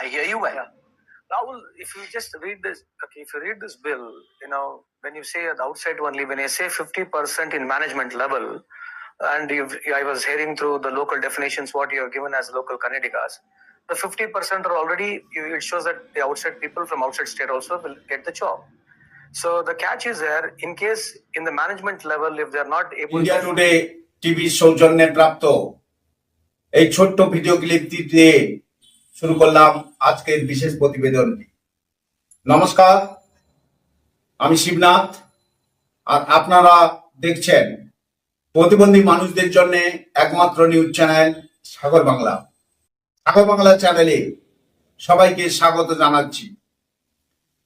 I hear you well. Rahul, if you just read this, okay, if you read this bill, you know, when you say at the outset only, when you say 50% in management level, and you've, I was hearing through the local definitions what you have given as local Kannadigas, the 50% are already, it shows that the outside people from outside state also will get the job. So the catch is there, in case in the management level, if they're not able India Today টিভির সৌজন্যে প্রাপ্ত এই ছোট্ট video ক্লিপটি দিয়ে শুরু করলাম আজকের বিশেষ প্রতিবেদনটি। নমস্কার, আমি শিবনাথ, আর আপনারা দেখছেন প্রতিবন্ধী মানুষদের জন্য একমাত্র নিউজ চ্যানেল সাগর বাংলা। সাগর বাংলা চ্যানেলে সবাইকে স্বাগত জানাচ্ছি।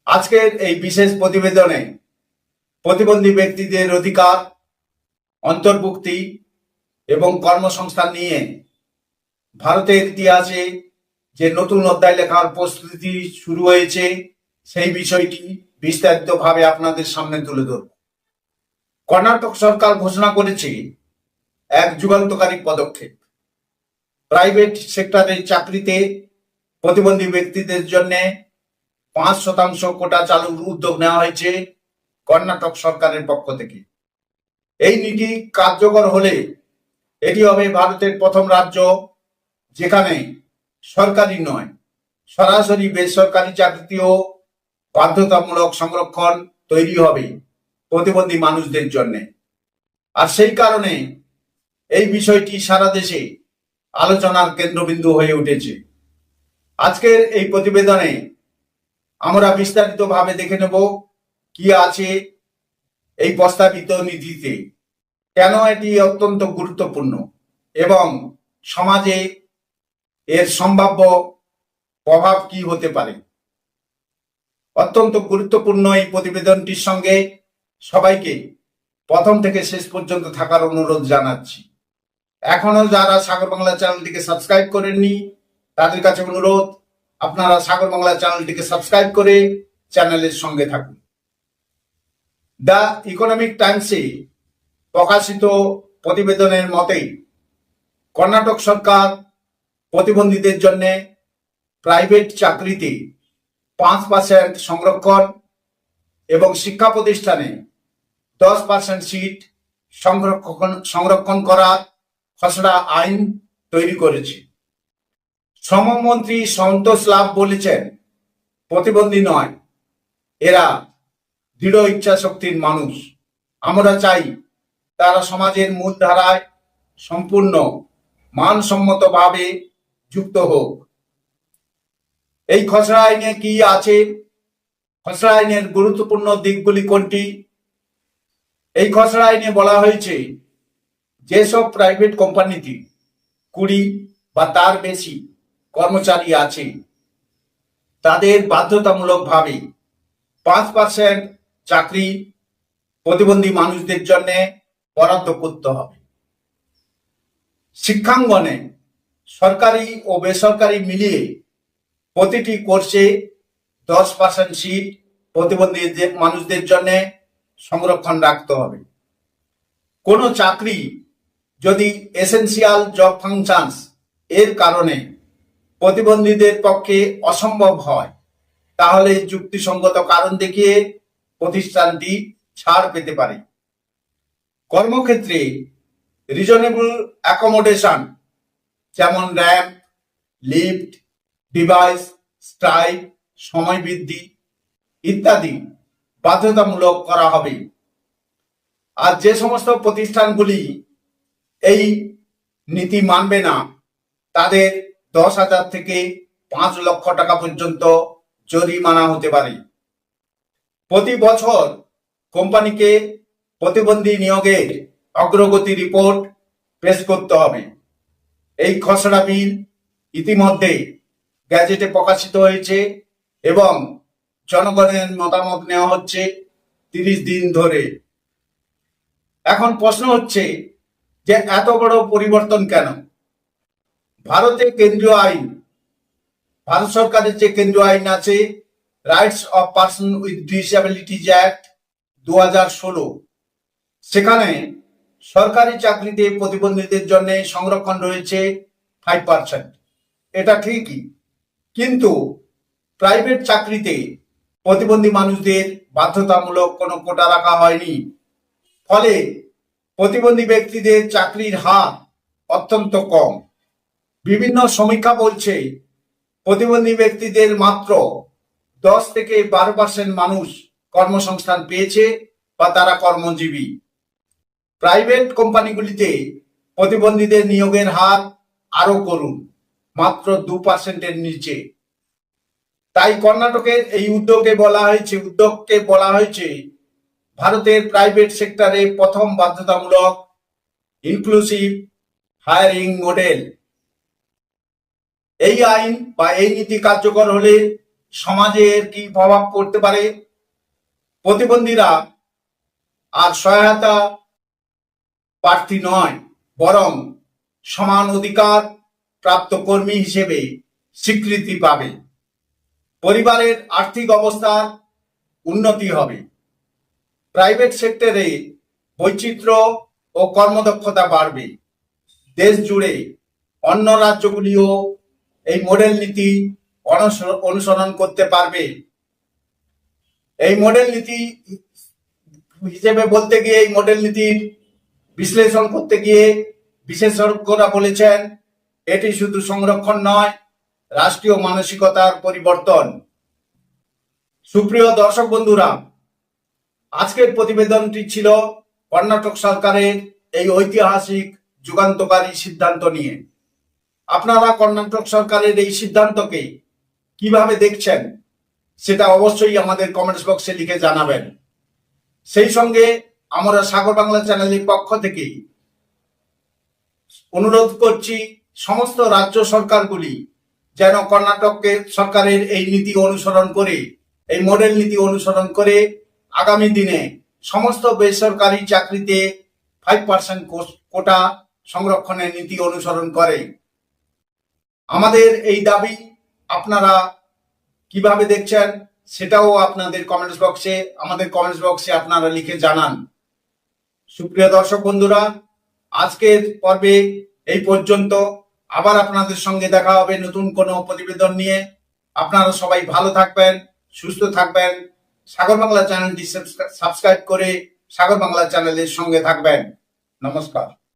আজকের এই বিশেষ প্রতিবেদনে প্রতিবন্ধী ব্যক্তিদের অধিকার, অন্তর্ভুক্তি এবং কর্মসংস্থান নিয়ে ভারতের ইতিহাসে যে নতুন অধ্যায় লেখার প্রস্তুতি শুরু হয়েছে, সেই বিষয়টি বিস্তারিতভাবে আপনাদের সামনে তুলে ধরব। কর্ণাটক সরকার ঘোষণা করেছে এক যুগান্তকারী পদক্ষেপ। প্রাইভেট সেক্টরের চাকরিতে প্রতিবন্ধী ব্যক্তিদের জন্য পাঁচ শতাংশ কোটা চালুর উদ্যোগ নেওয়া হয়েছে কর্ণাটক সরকারের পক্ষ থেকে। এই নীতি কার্যকর হলে এটি হবে ভারতের প্রথম রাজ্য যেখানে সরকারি নয়, সরাসরি বেসরকারি চাকরিতেও বাধ্যতামূলক সংরক্ষণ তৈরি হবে প্রতিবন্ধী মানুষদের জন্য। আর সেই কারণে এই বিষয়টি সারা দেশে আলোচনার কেন্দ্রবিন্দু হয়ে উঠেছে। আজকের এই প্রতিবেদনে আমরা বিস্তারিতভাবে দেখে নেব কি আছে এই প্রস্তাবিত নীতিতে। কেন এটি অত্যন্ত গুরুত্বপূর্ণ এবং সমাজে এর সম্ভাব্য প্রভাব কি হতে পারে? অত্যন্ত গুরুত্বপূর্ণ এই প্রতিবেদনটির সঙ্গে সবাইকে প্রথম থেকে শেষ পর্যন্ত থাকার অনুরোধ জানাচ্ছি। এখনও যারা সাগর বাংলা চ্যানেলটিকে সাবস্ক্রাইব করেননি, তাদের কাছে অনুরোধ, আপনারা সাগর বাংলা চ্যানেলটিকে সাবস্ক্রাইব করে চ্যানেলের সঙ্গে থাকুন। দ্য ইকোনমিক টাইমসে প্রকাশিত প্রতিবেদনের মতে, কর্ণাটক সরকার প্রতিবন্ধীদের জন্য প্রাইভেট চাকরিতে পাঁচ পার্সেন্ট সংরক্ষণ এবং শিক্ষা প্রতিষ্ঠানে দশ পার্সেন্ট সিট সংরক্ষণ সংরক্ষণ করার খসড়া আইন তৈরি করেছে। শ্রমমন্ত্রী সন্তোষ লাভ বলেছেন, প্রতিবন্ধী নয়, এরা দৃঢ় ইচ্ছা শক্তির মানুষ। আমরা চাই তারা সমাজের মূলধারায় সম্পূর্ণ মানসম্মতভাবে যুক্ত হোক। এই খসড়া আইনে কি আছে? খসড়া আইনের গুরুত্বপূর্ণ দিকগুলি কোনটি? এই খসড়া আইনে বলা হয়েছে, যেসব প্রাইভেট কোম্পানিতে কুড়ি বা তার বেশি কর্মচারী আছে, তাদের বাধ্যতামূলকভাবে পাঁচ পার্সেন্ট চাকরি প্রতিবন্ধী মানুষদের জন্য বরাদ্দ করতে হবে। শিক্ষাঙ্গনে সরকারি ও বেসরকারি মিলিয়ে প্রতিটি কোর্সে দশ পার্সেন্ট সিট প্রতিবন্ধীদের মানুষদের জন্য সংরক্ষণ রাখতে হবে। কোনো চাকরি যদি এসেন্সিয়াল জব ফাংশনস এর কারণে প্রতিবন্ধীদের পক্ষে অসম্ভব হয়, তাহলে যুক্তিসঙ্গত কারণ দেখিয়ে প্রতিষ্ঠানটি ছাড় পেতে পারে। কর্মক্ষেত্রে রিজনেবল অ্যাকোমোডেশন যেমন র্যাম্প, লিফট, ডিভাইস, স্ট্রাইক, সময় বৃদ্ধি ইত্যাদি বাধ্যতামূলক করা হবে। আর যে সমস্ত প্রতিষ্ঠানগুলি এই নীতি মানবে না, তাদের দশ হাজার থেকে পাঁচ লক্ষ টাকা পর্যন্ত জরিমানা হতে পারে। প্রতি বছর কোম্পানিকে প্রতিবন্ধী নিয়োগের অগ্রগতি রিপোর্ট পেশ করতে হবে। এই খসড়া বিল ইতিমধ্যে গ্যাজেটে প্রকাশিত হয়েছে এবং জনগণের মতামত নেওয়া হচ্ছে তিরিশ দিন ধরে। এখন প্রশ্ন হচ্ছে যে এত বড় পরিবর্তন কেন? ভারতে কেন্দ্রীয় আইন, ভারত সরকারের যে কেন্দ্রীয় আইন আছে rights of person with disabilities act দু হাজার ষোলো, সেখানে সরকারি চাকরিতে প্রতিবন্ধীদের জন্য সংরক্ষণ রয়েছে ফাইভ পার্সেন্ট এটা ঠিকই। কিন্তু প্রাইভেট চাকরিতে প্রতিবন্ধী মানুষদের বাধ্যতামূলক কোনো কোটা রাখা হয়নি। ফলে প্রতিবন্ধী ব্যক্তিদের চাকরির হার অত্যন্ত কম। বিভিন্ন সমীক্ষা বলছে, প্রতিবন্ধী ব্যক্তিদের মাত্র দশ থেকে বারো পার্সেন্ট মানুষ কর্মসংস্থান পেয়েছে বা তারা কর্মজীবী। প্রাইভেট কোম্পানিগুলিতে প্রতিবন্ধীদের নিয়োগের হার আরও করুন, মাত্র দু পার্সেন্টের নিচে। তাই কর্ণাটকের এই উদ্যোগে বলা হয়েছে, উদ্যোগকে বলা হয়েছে, ভারতের প্রাইভেট সেক্টরে প্রথম বাধ্যতামূলক ইনক্লুসিভ হায়ারিং মডেল এই আইন বা এই নীতি কার্যকর হলে সমাজের কি প্রভাব পড়তে পারে? প্রতিবন্ধীরা আর সহায়তা প্রার্থী নয়, বরং সমান অধিকার প্রাপ্ত কর্মী হিসেবে স্বীকৃতি পাবে। পরিবারের আর্থিক অবস্থার উন্নতি হবে। প্রাইভেট সেক্টরে বৈচিত্র্য ও কর্মদক্ষতা বাড়বে। দেশ জুড়ে অন্য রাজ্যগুলিও এই মডেল নীতি অনুসর- অনুসরণ করতে পারবে। এই মডেল নীতি হিসেবে বলতে গিয়ে এই মডেল নীতির বিশ্লেষণ করতে গিয়ে বিশেষজ্ঞরা বলেছেন, এটি শুধু সংরক্ষণ নয়, রাষ্ট্রীয় মানসিকতার পরিবর্তন। সুপ্রিয় দর্শক বন্ধুরা, আজকের প্রতিবেদনটি ছিল কর্ণাটক সরকারের এই ঐতিহাসিক যুগান্তকারী সিদ্ধান্ত নিয়ে। আপনারা কর্ণাটক সরকারের এই সিদ্ধান্তকে কীভাবে দেখছেন, সেটা অবশ্যই আমাদের কমেন্টস বক্সে লিখে জানাবেন। সেই সঙ্গে আমরা সাগর বাংলা চ্যানেলের পক্ষ থেকে অনুরোধ করছি সমস্ত রাজ্য সরকারগুলি যেন কর্ণাটককে সরকারের এই নীতি অনুসরণ করে, এই মডেল নীতি অনুসরণ করে আগামী দিনে সমস্ত বেসরকারি চাকরিতে ফাইভ পার্সেন্ট কোটা সংরক্ষণের নীতি অনুসরণ করে। আমাদের এই দাবি আপনারা কীভাবে দেখছেন সেটাও আপনাদের কমেন্টস বক্সে আমাদের কমেন্টস বক্সে আপনারা লিখে জানান। সুপ্রিয় দর্শক বন্ধুরা, আজকের পর্বে এই পর্যন্ত। আবার আপনাদের সঙ্গে দেখা হবে নতুন কোনো প্রতিবেদন নিয়ে। আপনারা সবাই ভালো থাকবেন, সুস্থ থাকবেন। সাগর বাংলা চ্যানেলটি সাবস্ক্রাইব করে সাগর বাংলা চ্যানেলের সঙ্গে থাকবেন। নমস্কার।